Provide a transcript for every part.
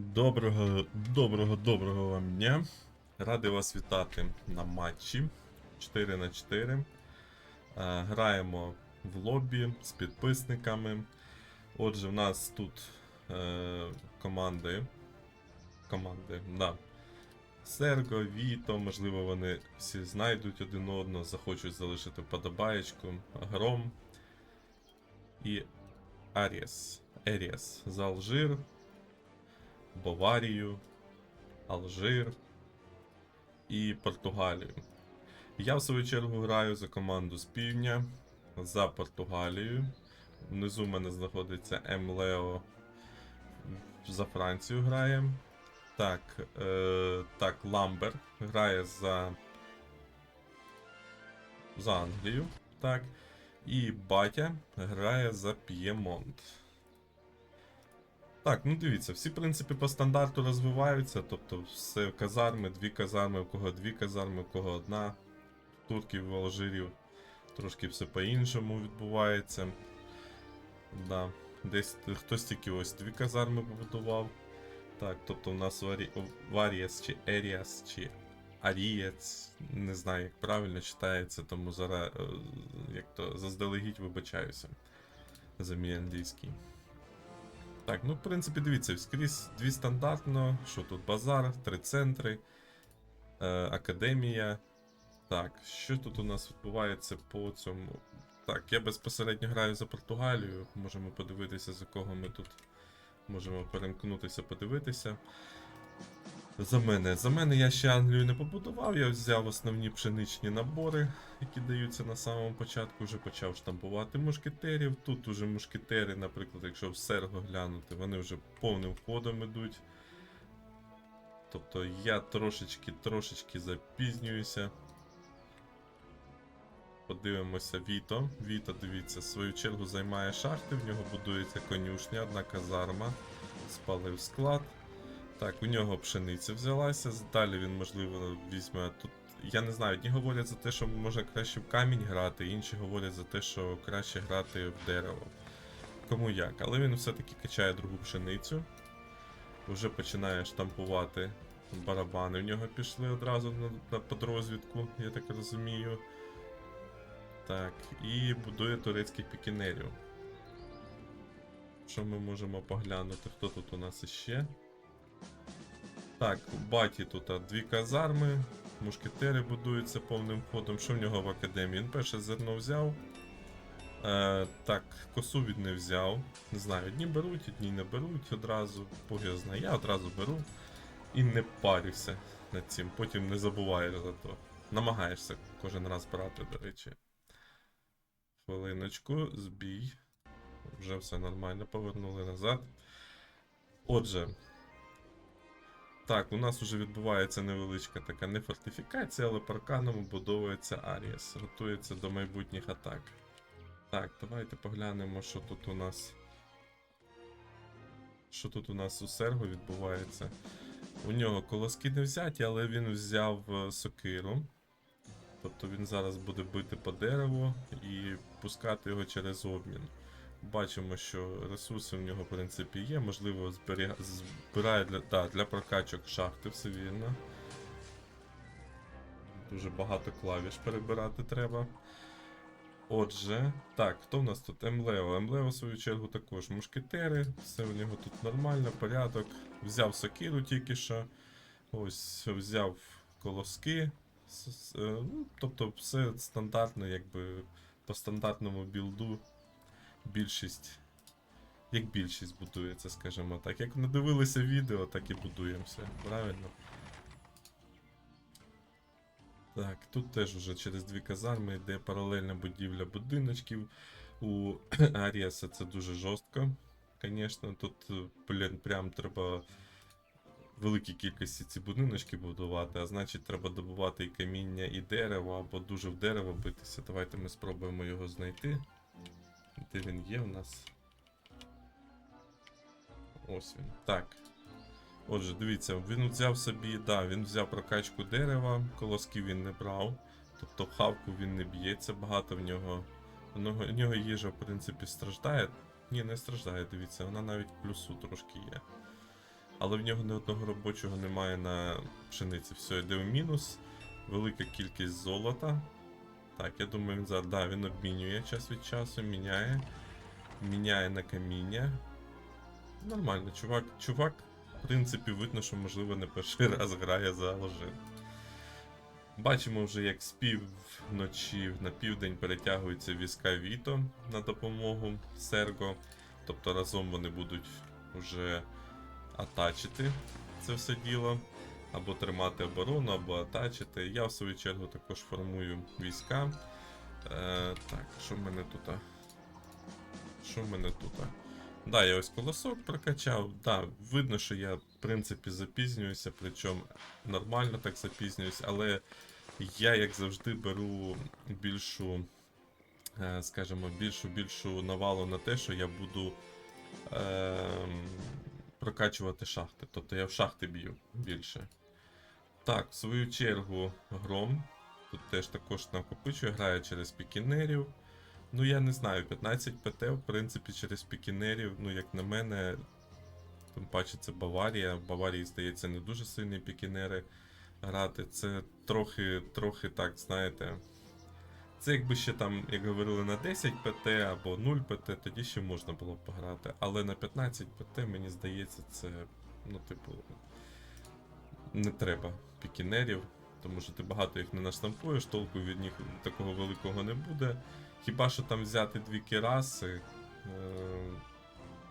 Доброго, доброго, доброго вам дня. Радий вас вітати на матчі 4 на 4 Е, Граємо в лобі з підписниками. Отже, в нас тут е, команди. Команди, да. Серго, Віто, можливо, вони всі знайдуть один одного, захочуть залишити вподобаєчку. Гром і Аріс. Еріс за Алжир. Баварію, Алжир і Португалію. Я в свою чергу граю за команду з півдня за Португалію. Внизу в мене знаходиться М. Лео за Францію грає. Так, е, так, Ламбер грає за, за Англію. Так. І Батя грає за П'ємонт. Так, ну дивіться, всі в принципі по стандарту розвиваються, тобто все казарми, дві казарми, у кого дві казарми, у кого одна. Турків, Алжирів трошки все по-іншому відбувається. Да. Десь хтось тільки ось дві казарми побудував. Так, тобто у нас Варі... Варіас чи Еріас чи Арієць, не знаю, як правильно читається, тому зараз е, як то заздалегідь вибачаюся за мій англійський. Так, ну в принципі, дивіться, скрізь дві стандартно. Що тут? Базар, три центри, е, академія. Так, що тут у нас відбувається по цьому? Так, я безпосередньо граю за Португалію. Можемо подивитися, за кого ми тут можемо перемкнутися, подивитися. За мене. За мене я ще Англію не побудував, я взяв основні пшеничні набори, які даються на самому початку, вже почав штампувати мушкетерів. Тут уже мушкетери, наприклад, якщо в Серго глянути, вони вже повним ходом ідуть. Тобто я трошечки трошечки запізнююся. Подивимося Віто. Віто, дивіться, в свою чергу займає шахти, в нього будується конюшня, одна казарма, спалив склад. Так, у нього пшениця взялася, далі він, можливо, візьме тут. Я не знаю, одні говорять за те, що може краще в камінь грати, інші говорять за те, що краще грати в дерево. Кому як, але він все-таки качає другу пшеницю. Вже починає штампувати барабани. В нього пішли одразу на, на подрозвідку, я так розумію. Так, і будує турецьких пікінерів. Що ми можемо поглянути? Хто тут у нас іще? Так, у Баті тут дві казарми, мушкетери будуються повним ходом. Що в нього в академії? Він перше зерно взяв. Е, так, косу він не взяв. Не знаю, одні беруть, одні не беруть одразу. Його. Я одразу беру і не парюся над цим. Потім не забуваєш за то. Намагаєшся кожен раз брати, до речі. Хвилиночку, збій. Вже все нормально, повернули назад. Отже. Так, у нас вже відбувається невеличка така не фортифікація, але парканом обудовується Аріас. Готується до майбутніх атак. Так, давайте поглянемо, що тут у нас. Що тут у нас у Серго відбувається. У нього колоски не взяті, але він взяв е, сокиру. Тобто він зараз буде бити по дереву і пускати його через обмін. Бачимо, що ресурси в нього, в принципі, є. Можливо, зберіга... збирає для, да, для прокачок шахти, все вірно. Дуже багато клавіш перебирати треба. Отже, так, хто в нас тут? Емлео. Емлео, в свою чергу, також мушкетери. Все у нього тут нормально, порядок. Взяв сокиру тільки що. Ось, взяв колоски. Е, ну, Тобто, все стандартно, якби по стандартному білду більшість. Як більшість будується, скажімо так. Як надивилися відео, так і будуємося. Правильно? Так, тут теж уже через дві казарми йде паралельна будівля будиночків. У Аріаса це дуже жорстко. Звісно, тут, е, блін, прям треба великій кількості ці будиночки будувати, а значить треба добувати і каміння, і дерево, або дуже в дерево битися. Давайте ми спробуємо його знайти. Де він є у нас? Ось він. Так. Отже, дивіться, він взяв собі, да, він взяв прокачку дерева, колосків він не брав. Тобто в хавку він не б'ється, багато в нього. В нього, в нього їжа, в принципі, страждає. Ні, не страждає, дивіться, вона навіть плюсу трошки є. але в нього ні одного робочого немає на пшениці. Все, йде в мінус. Велика кількість золота. Так, я думаю, він зараз. Да, він обмінює час від часу, міняє. Міняє на каміння. Нормально, чувак, чувак, в принципі, видно, що можливо не перший раз грає за Алжир. Бачимо вже, як з півночі на південь перетягуються війська Віто на допомогу Серго. Тобто разом вони будуть вже атачити це все діло. Або тримати оборону, або атачити. Я в свою чергу також формую війська. Е, так, що в мене тут? Що в мене тут? Да, я ось колосок прокачав. Да, видно, що я в принципі запізнююся, причому нормально так запізнююсь, але я, як завжди, беру більшу, е, скажімо, більшу більшу навалу на те, що я буду е, прокачувати шахти. Тобто я в шахти б'ю більше. Так, в свою чергу, гром. Тут теж також накопичує, грає через пікінерів. Ну, я не знаю, 15 ПТ, в принципі, через пікінерів, ну, як на мене, тим паче це Баварія. В Баварії, здається, не дуже сильні пікінери грати. Це трохи, трохи так, знаєте. Це якби ще там, як говорили, на 10 ПТ або 0 ПТ, тоді ще можна було б пограти. Але на 15 ПТ, мені здається, це, ну, типу, не треба пікінерів, тому що ти багато їх не наштампуєш, толку від них такого великого не буде. Хіба що там взяти дві кераси, е,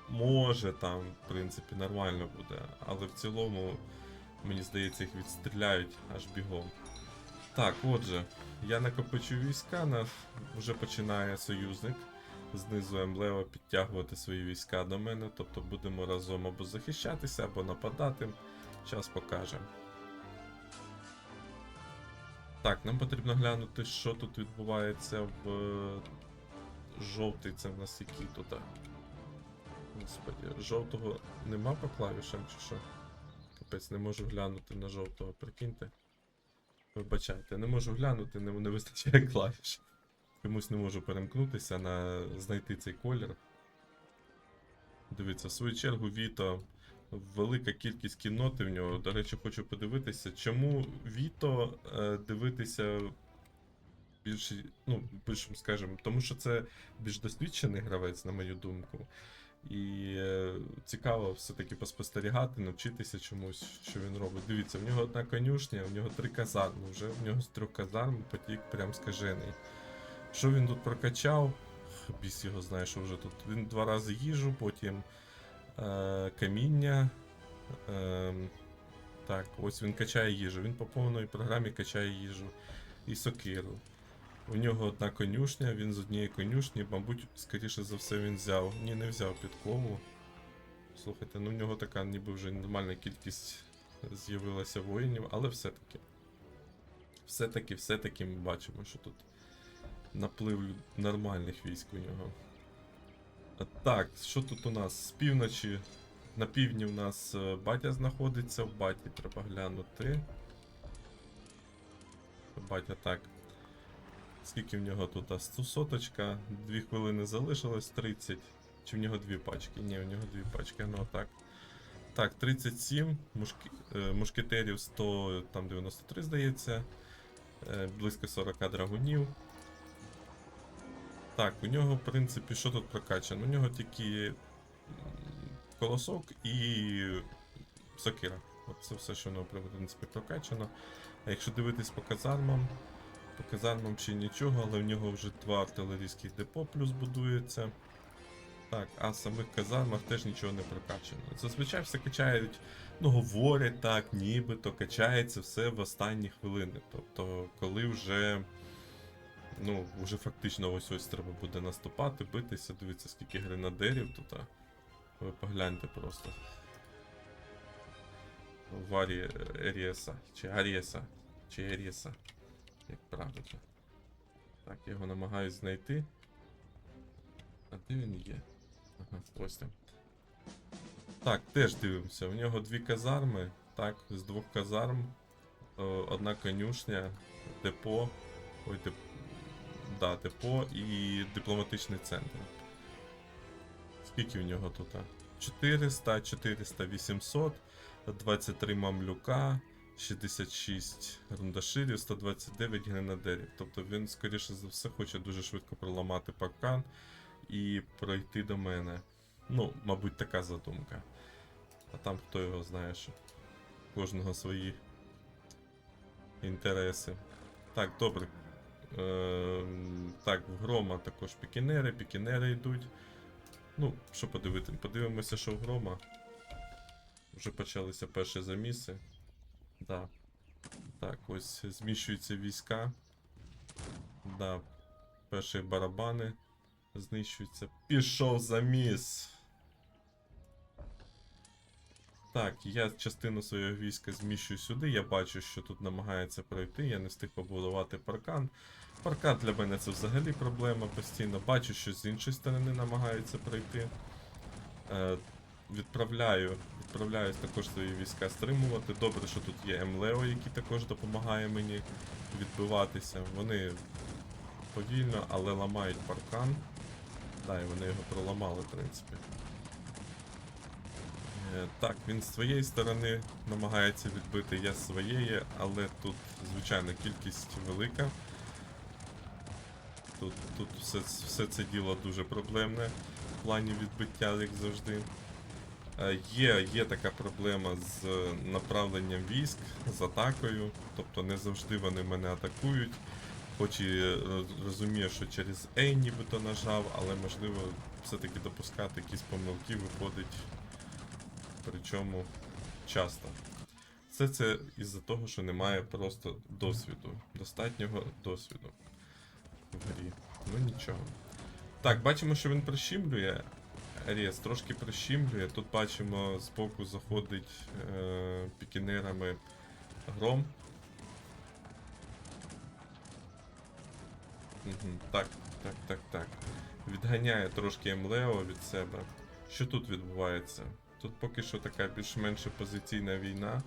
може там, в принципі, нормально буде, але в цілому, мені здається, їх відстріляють аж бігом. Так, отже, я накопичу війська, на... вже починає союзник знизу Емблева підтягувати свої війська до мене, тобто будемо разом або захищатися, або нападати. Час покаже. Так, нам потрібно глянути, що тут відбувається в е, жовтий. Це в нас який тут. Господи, жовтого нема по клавішам чи що? Капець, не можу глянути на жовтого, прикиньте. Вибачайте, не можу глянути, не, не вистачає клавіш. Комусь не можу перемкнутися на знайти цей колір. Дивіться, в свою чергу Віто велика кількість кінноти в нього. До речі, хочу подивитися, чому Віто е, дивитися більш, ну, більш, скажімо, тому що це більш досвідчений гравець, на мою думку. І е, цікаво все-таки поспостерігати, навчитися чомусь, що він робить. Дивіться, в нього одна конюшня, в нього три казарми. Вже в нього з трьох казарм потік прям скажений. Що він тут прокачав? Біс його знає, що вже тут. Він два рази їжу, потім е, каміння. Е, так, ось він качає їжу. Він по повної програмі качає їжу і сокиру. У нього одна конюшня, він з однієї конюшні, мабуть, скоріше за все, він взяв. Ні, не взяв підкову. Слухайте, ну в нього така ніби вже нормальна кількість з'явилася воїнів, але все-таки. Все-таки, все-таки ми бачимо, що тут наплив нормальних військ у нього. Так, що тут у нас? З півночі. На півдні у нас е, батя знаходиться, в баті треба глянути. Батя так. Скільки в нього тут? Соточка, 2 хвилини залишилось, 30. Чи в нього дві пачки? Ні, у нього дві пачки, ну так. Так, 37, мушки, е, мушкетерів 100, там 93, здається. Е, близько 40 драгунів. Так, у нього, в принципі, що тут прокачано? У нього тільки колосок і сокира. От це все, що у нього, в принципі, прокачано. А якщо дивитись по казармам, по казармам ще нічого, але в нього вже два артилерійських депо плюс будується. Так, а в самих казармах теж нічого не прокачано. Зазвичай все качають, ну говорять так, нібито качається все в останні хвилини. Тобто, коли вже. Ну, вже фактично ось ось треба буде наступати, битися. Дивіться, скільки гренадерів тут. Ви погляньте просто. Варі Еріеса. Чи Аріеса. Чи Еріеса. Як правильно. Так, я його намагаюсь знайти. А де він є? Ага, ось там. Так, теж дивимося. У нього дві казарми. Так, з двох казарм. Одна конюшня, депо. Ой, деп... Да, депо і дипломатичний центр. Скільки в нього тут? 400, 400, 800, 23 мамлюка, 66 рундаширів, 129 гренадерів. Тобто він, скоріше за все, хоче дуже швидко проламати паркан і пройти до мене. Ну, мабуть, така задумка. А там хто його знає, що кожного свої інтереси. Так, добре. Ем, так, в грома також пікінери, пікінери йдуть. Ну, що подивити? Подивимося, що в грома. Вже почалися перші заміси. Да. Так, ось зміщуються війська. Да. Перші барабани знищуються. Пішов заміс. Так, я частину свого війська зміщую сюди. Я бачу, що тут намагається пройти. Я не встиг побудувати паркан. Паркан для мене це взагалі проблема постійно. Бачу, що з іншої сторони намагаються пройти. Е, відправляю, відправляю також свої війська стримувати. Добре, що тут є МЛЕО, який також допомагає мені відбиватися. Вони повільно, але ламають паркан. Да, і вони його проламали, в принципі. Е, Так, він з своєї сторони намагається відбити, я з своєї, але тут, звичайно, кількість велика. Тут, тут все, все це діло дуже проблемне в плані відбиття, як завжди. Е, Є, є така проблема з направленням військ, з атакою, тобто не завжди вони мене атакують. Хоч і роз- розумію, що через A нібито нажав, але можливо все-таки допускати якісь помилки виходить причому часто. Все це із-за того, що немає просто досвіду, достатнього досвіду в грі. Ну нічого. Так, бачимо, що він прищімлює. Рез трошки прищімлює. Тут бачимо, збоку заходить е, пікінерами гром. Угу, так, так, так, так. Відганяє трошки МЛЕО від себе. Що тут відбувається? Тут поки що така більш-менш позиційна війна.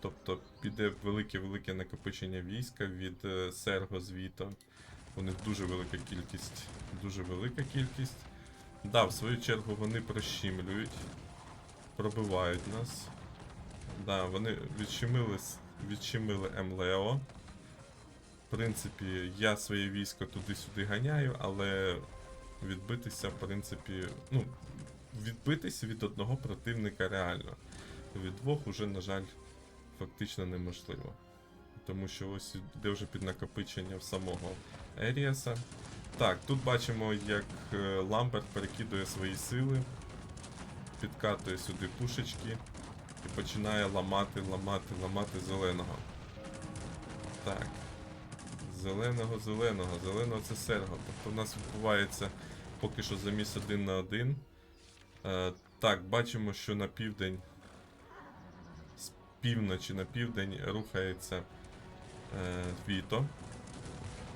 Тобто піде велике-велике накопичення війська від е, Серго звіто. У них дуже велика кількість. Дуже велика кількість. Да, в свою чергу вони прощімлюють, пробивають нас. Да, вони відщемили, с- відщемили МЛЕО. В принципі, я своє військо туди-сюди ганяю, але відбитися, в принципі, ну, відбитися від одного противника реально. Від двох уже, на жаль, фактично неможливо. Тому що ось йде вже під накопичення в самого Еріаса. Так, тут бачимо, як е, Ламберт перекидує свої сили, підкатує сюди пушечки і починає ламати, ламати, ламати зеленого. Так. Зеленого, зеленого, зеленого це серго. Тобто у нас відбувається поки що заміс один на один. Е, так, бачимо, що на південь, з півночі на південь рухається е, Віто.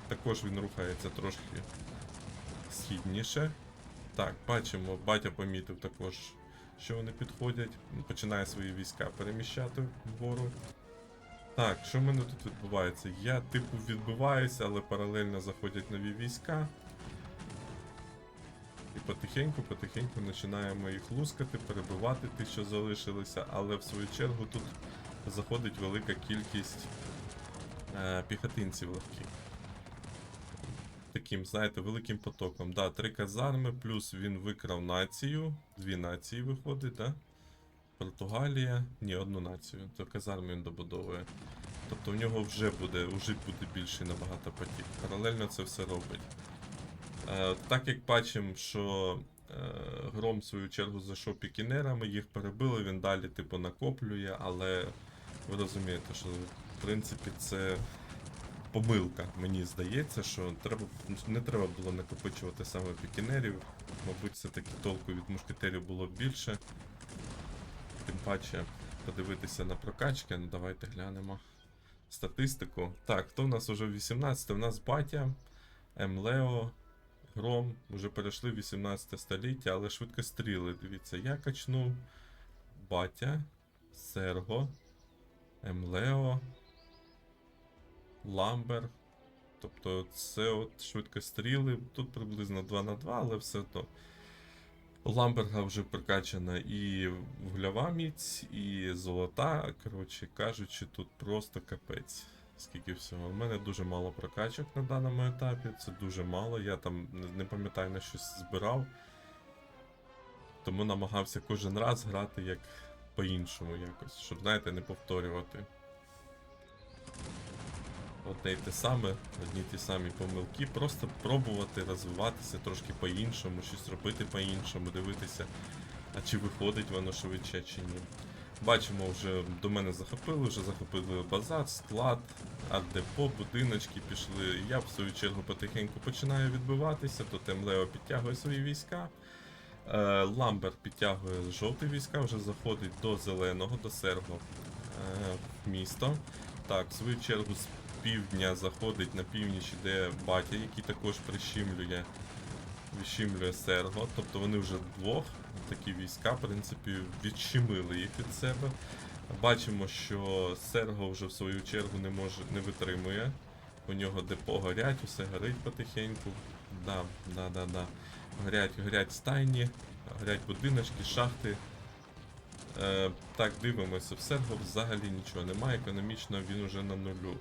Також він рухається трошки східніше. Так, бачимо, батя помітив також, що вони підходять. Починає свої війська переміщати вгору. Так, що в мене тут відбувається? Я типу відбиваюся, але паралельно заходять нові війська. І потихеньку, потихеньку починаємо їх лускати, перебивати тих, що залишилися, але в свою чергу тут заходить велика кількість е, піхотинців легких. Таким, знаєте, великим потоком. Да, три казарми, плюс він викрав націю. Дві нації виходить, да? Португалія. Ні, одну націю. То казарми він добудовує. Тобто в нього вже буде, вже буде більший набагато потік. Паралельно це все робить. Е, так як бачимо, що е, гром в свою чергу зайшов пікінерами, їх перебили, він далі типу накоплює, але ви розумієте, що в принципі це помилка, мені здається, що треба, не треба було накопичувати саме пікінерів. Мабуть, все-таки толку від мушкетерів було більше. Тим паче подивитися на прокачки, ну давайте глянемо статистику. Так, хто в нас уже 18? У нас батя, Емлео, Гром, вже перейшли в 18 століття, але швидкостріли. Дивіться, я качнув Батя, Серго, Емлео, Ламбер. Тобто це от швидкостріли. Тут приблизно 2 на 2, але все одно. Ламберга вже прокачана і вуглова міць, і золота. Коротше кажучи, тут просто капець. Скільки всього. У мене дуже мало прокачок на даному етапі. Це дуже мало. Я там не- пам'ятаю на щось збирав. Тому намагався кожен раз грати як по-іншому якось, щоб, знаєте, не повторювати. Одне й те саме, одні ті самі помилки, просто пробувати розвиватися трошки по-іншому, щось робити по-іншому, дивитися, а чи виходить воно швидше чи ні. Бачимо, вже до мене захопили, вже захопили базар, склад, арт-депо, будиночки пішли. Я в свою чергу потихеньку починаю відбиватися, то Темлео підтягує свої війська. Е, Ламберт підтягує жовті війська, вже заходить до зеленого, до Серго е, місто. Так, в свою чергу з півдня заходить на північ, іде батя, який також прищімлює, відщімлює Серго. Тобто вони вже двох, такі війська, в принципі, відщемили їх від себе. Бачимо, що Серго вже в свою чергу не може не витримує. У нього депо горять, усе горить потихеньку. Да, да, да, да. Горять, горять стайні, горять будиночки, шахти. Е, так, дивимося, в Серго взагалі нічого немає, економічно він уже на нулю.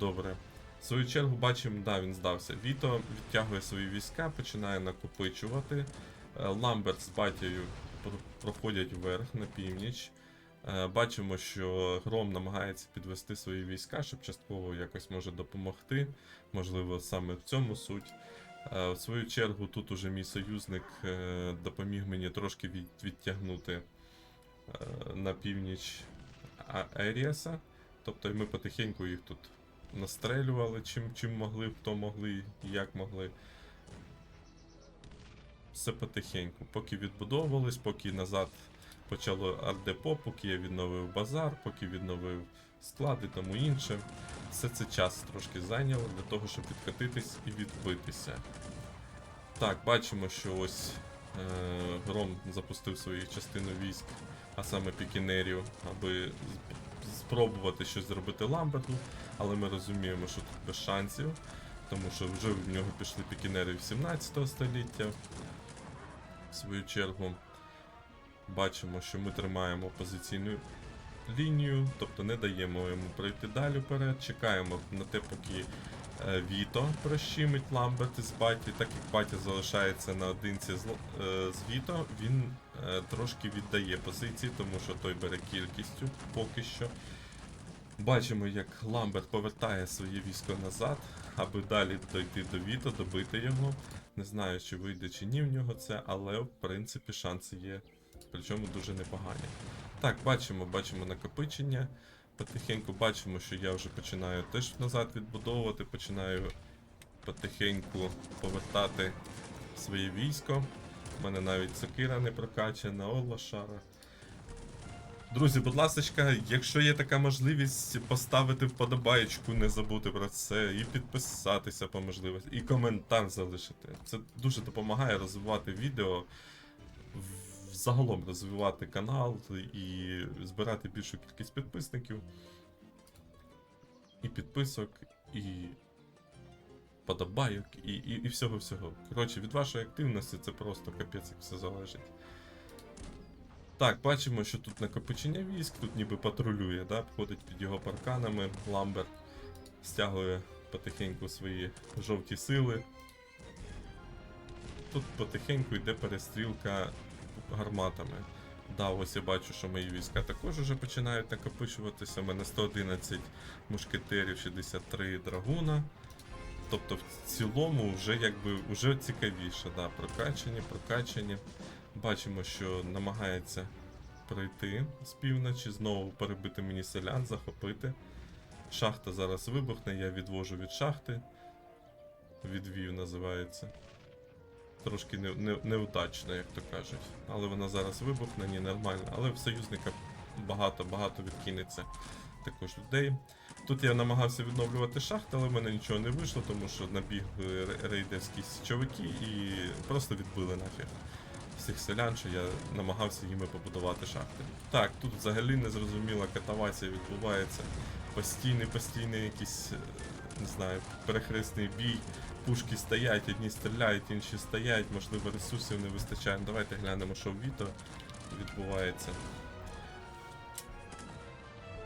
Добре. В свою чергу бачимо, да, він здався. Віто відтягує свої війська, починає накопичувати. Е, Ламберт з батією проходять вверх на північ. Е, Бачимо, що Гром намагається підвести свої війська, щоб частково якось може допомогти. Можливо, саме в цьому суть. Е, В свою чергу, тут уже мій союзник допоміг мені трошки відтягнути на північ Еріаса. Тобто ми потихеньку їх тут настрелювали, чим, чим могли, хто могли, як могли. Все потихеньку. Поки відбудовувались, поки назад почало арт-депо, поки я відновив базар, поки відновив склад і тому інше. Все це час трошки зайняло для того, щоб відкатитись і відбитися. Так, бачимо, що ось е, Гром запустив свою частину військ, а саме пікінерів, аби спробувати щось зробити Ламберту, але ми розуміємо, що тут без шансів, тому що вже в нього пішли пікінери 17 століття. В свою чергу бачимо, що ми тримаємо позиційну лінію, тобто не даємо йому пройти далі вперед, чекаємо на те, поки е, Віто прощимить Ламберт із Баті, так як Батя залишається наодинці з, е, з Віто, він е, трошки віддає позиції, тому що той бере кількістю поки що. Бачимо, як Ламберт повертає своє військо назад, аби далі дойти до Віто, добити його. Не знаю, чи вийде чи ні в нього це, але в принципі шанси є. Причому дуже непогані. Так, бачимо, бачимо накопичення. Потихеньку бачимо, що я вже починаю теж назад відбудовувати, починаю потихеньку повертати своє військо. У мене навіть сокира не прокачана, о, лошара. Друзі, будь ласка, якщо є така можливість поставити вподобаєчку, не забути про це, і підписатися по можливості, і коментар залишити. Це дуже допомагає розвивати відео, загалом розвивати канал і збирати більшу кількість підписників, і підписок, і подобайок, і, і, і всього-всього. Коротше, від вашої активності це просто капець, як все залежить. Так, бачимо, що тут накопичення військ, тут ніби патрулює, да? ходить під його парканами. Ламберт стягує потихеньку свої жовті сили. Тут потихеньку йде перестрілка гарматами. Да, ось я бачу, що мої війська також вже починають накопичуватися. У мене 111 мушкетерів, 63 драгуна. Тобто в цілому вже якби вже цікавіше, да, прокачані, прокачані. Бачимо, що намагається пройти з півночі, знову перебити мені селян, захопити. Шахта зараз вибухне, я відвожу від шахти. Відвів називається. Трошки не, не, неудачно, як то кажуть. Але вона зараз вибухне, ні, нормально. Але в союзника багато-багато відкинеться також людей. Тут я намагався відновлювати шахти, але в мене нічого не вийшло, тому що набігли ре- рейдерські січовики і просто відбили нафіг всіх селян, що я намагався їми побудувати шахти. Так, тут взагалі незрозуміла катавація відбувається. Постійний, постійний якийсь, е, не знаю, перехресний бій. пушки стоять, одні стріляють, інші стоять, можливо, ресурсів не вистачає. Давайте глянемо, що в Віто відбувається.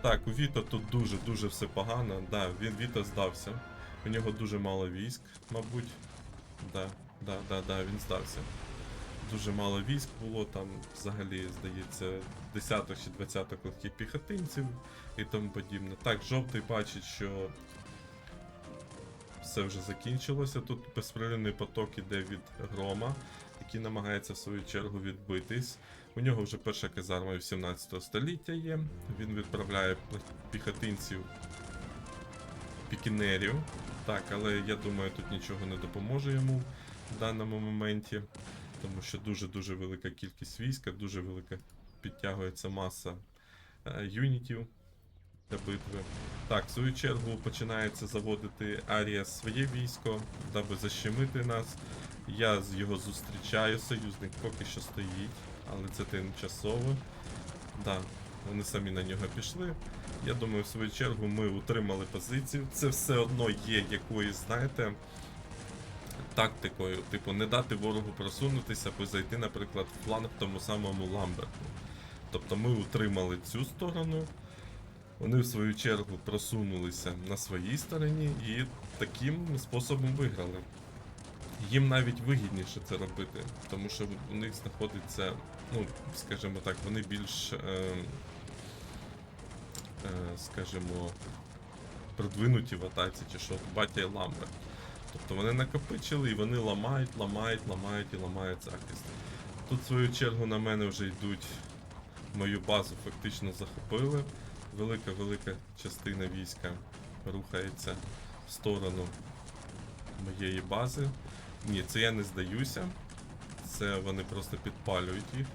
Так, у Віто тут дуже-дуже все погано. Да, він Віто здався. У нього дуже мало військ, мабуть. Да, да, да, да, він здався. Дуже мало військ було, там взагалі, здається, десяток чи двадцяток легких піхотинців і тому подібне. Так, жовтий бачить, що все вже закінчилося. Тут безперервний поток іде від грома, який намагається в свою чергу відбитись. У нього вже перша казарма 18 століття є. Він відправляє піхотинців пікінерів. Так, але я думаю, тут нічого не допоможе йому в даному моменті, тому що дуже-дуже велика кількість війська, дуже велика підтягується маса е, юнітів для битви. Так, в свою чергу починається заводити Арія своє військо, даби защемити нас. Я його зустрічаю, союзник поки що стоїть, але це тимчасово. Да, вони самі на нього пішли. Я думаю, в свою чергу ми утримали позицію. Це все одно є якоюсь, знаєте, тактикою. Типу, не дати ворогу просунутися, або зайти, наприклад, в фланг тому самому Ламберту. Тобто ми утримали цю сторону. Вони в свою чергу просунулися на своїй стороні і таким способом виграли. Їм навіть вигідніше це робити, тому що у них знаходиться, ну, скажімо так, вони більш, е, е, скажімо, продвинуті в атаці, чи що, батя і Ламберт. Тобто вони накопичили і вони ламають, ламають, ламають і ламають захист. Тут, в свою чергу, на мене вже йдуть мою базу, фактично захопили. Велика-велика частина війська рухається в сторону моєї бази. Ні, це я не здаюся. Це вони просто підпалюють їх,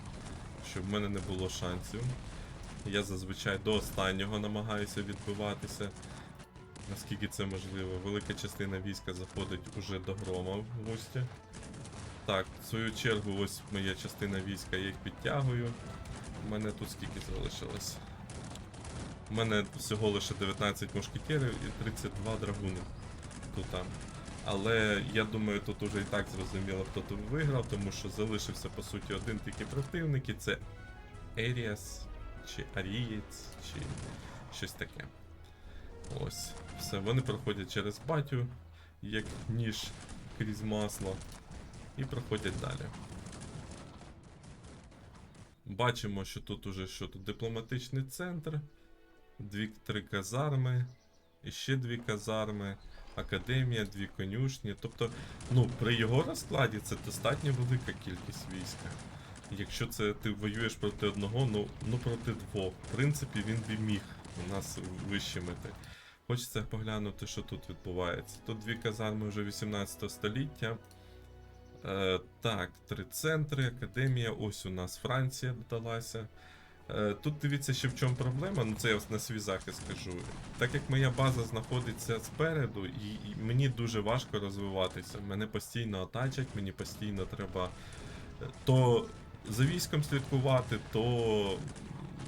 щоб в мене не було шансів. Я зазвичай до останнього намагаюся відбиватися. Наскільки це можливо. Велика частина війська заходить уже до грома в гості. Так, в свою чергу, ось моя частина війська, я їх підтягую. У мене тут скільки залишилось? У мене всього лише 19 мушкетерів і 32 драгуни тут. Але я думаю, тут уже і так зрозуміло, хто тут виграв, тому що залишився по суті один тільки противник, і це Еріас, чи Арієць, чи щось таке. Ось. Все, вони проходять через батю, як ніж крізь масло, і проходять далі. Бачимо, що тут уже що тут дипломатичний центр, дві-три казарми, і ще дві казарми, академія, дві конюшні. Тобто, ну, при його розкладі це достатньо велика кількість війська. Якщо це ти воюєш проти одного, ну, ну проти двох. В принципі, він би міг у нас вищемити. Хочеться поглянути, що тут відбувається. Тут дві казарми вже 18 століття. Е, так, три центри, академія. Ось у нас Франція додалася. Е, тут дивіться, що в чому проблема, ну це я на свій захист кажу. Так як моя база знаходиться спереду, і, і мені дуже важко розвиватися. Мене постійно атачать, мені постійно треба е, то за військом слідкувати, то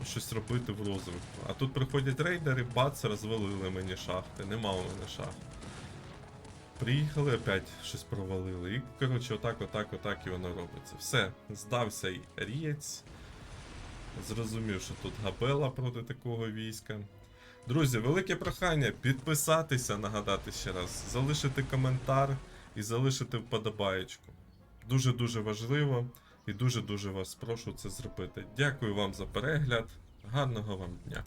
щось робити в розвитку. А тут приходять рейдери, бац, розвалили мені шахти, нема у мене шахт. Приїхали опять щось провалили. І, коротше, отак, отак, отак і воно робиться. Все, здався й рієць. Зрозумів, що тут габела проти такого війська. Друзі, велике прохання підписатися, нагадати ще раз, залишити коментар і залишити вподобаєчку. Дуже-дуже важливо і дуже-дуже вас прошу це зробити. Дякую вам за перегляд. Гарного вам дня!